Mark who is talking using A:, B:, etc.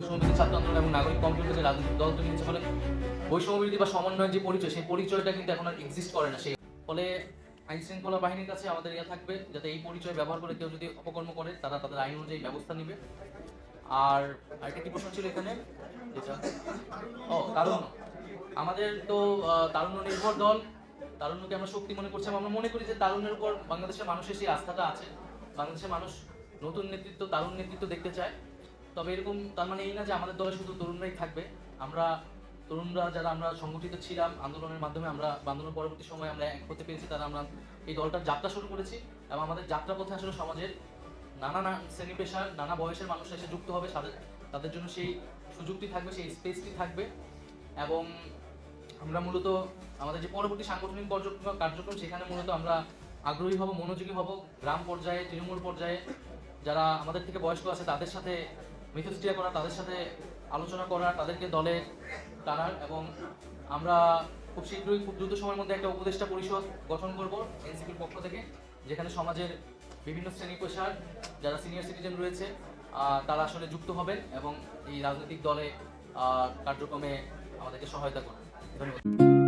A: সমিতি নাগরিক কমিটি থেকে রাজনৈতিক দল তৈরি ফলে বৈষম্যবিরোধী বা সমন্বয়ের যে পরিচয়, সেই পরিচয়টা কিন্তু এখন আর এক্সিস্ট করে না। সেই ফলে আইন শৃঙ্খলা বাহিনীর কাছে আমাদের ইয়ে থাকবে, যাতে এই পরিচয় ব্যবহার করে কেউ যদি অপকর্ম করে, তারা তাদের আইন অনুযায়ী ব্যবস্থা নেবে। আর আরেকটা কি প্রশ্ন ছিল এখানে ও, তারুণ্য। আমাদের তো তারুণ্য নির্ভর দল, তারুণ্যকে আমরা শক্তি মনে করছি আমরা মনে করি যে তারুণ্যের উপর বাংলাদেশের মানুষের সেই আস্থাটা আছে। বাংলাদেশের মানুষ নতুন নেতৃত্ব তারুণ নেতৃত্ব দেখতে চায়। তবে এরকম তার মানে এই না যে আমাদের দলে শুধু তরুণরাই থাকবে। আমরা তরুণরা যারা আমরা সংগঠিত ছিলাম আন্দোলনের মাধ্যমে আমরা আন্দোলন পরবর্তী সময়ে আমরা এক হতে পেরেছি, তারা আমরা এই দলটার যাত্রা শুরু করেছি এবং আমাদের যাত্রা পথে আসলে সমাজের নানা শ্রেণি পেশার, নানা বয়সের মানুষ এসে যুক্ত হবে। তাদের জন্য সেই সুযোগটি থাকবে, সেই স্পেসটি থাকবে। এবং আমরা মূলত আমাদের যে পরবর্তী সাংগঠনিক কার্যক্রম, সেখানে মূলত আমরা আগ্রহী হব, মনোযোগী হব। গ্রাম পর্যায়ে, তৃণমূল পর্যায়ে যারা আমাদের থেকে বয়স্ক আছে, তাদের সাথে মিথস্ক্রিয়া করা, তাদের সাথে আলোচনা করা, তাদেরকে দলে টানার এবং আমরা খুব শীঘ্রই, খুব দ্রুত সময়ের মধ্যে একটা উপদেষ্টা পরিষদ গঠন করব এনসিপির পক্ষ থেকে, যেখানে সমাজের বিভিন্ন শ্রেণি পেশার যারা সিনিয়র সিটিজেন রয়েছে তারা আসলে যুক্ত হবেন এবং এই রাজনৈতিক দলে কার্যক্রমে আমাদেরকে সহায়তা করবেন। ধন্যবাদ।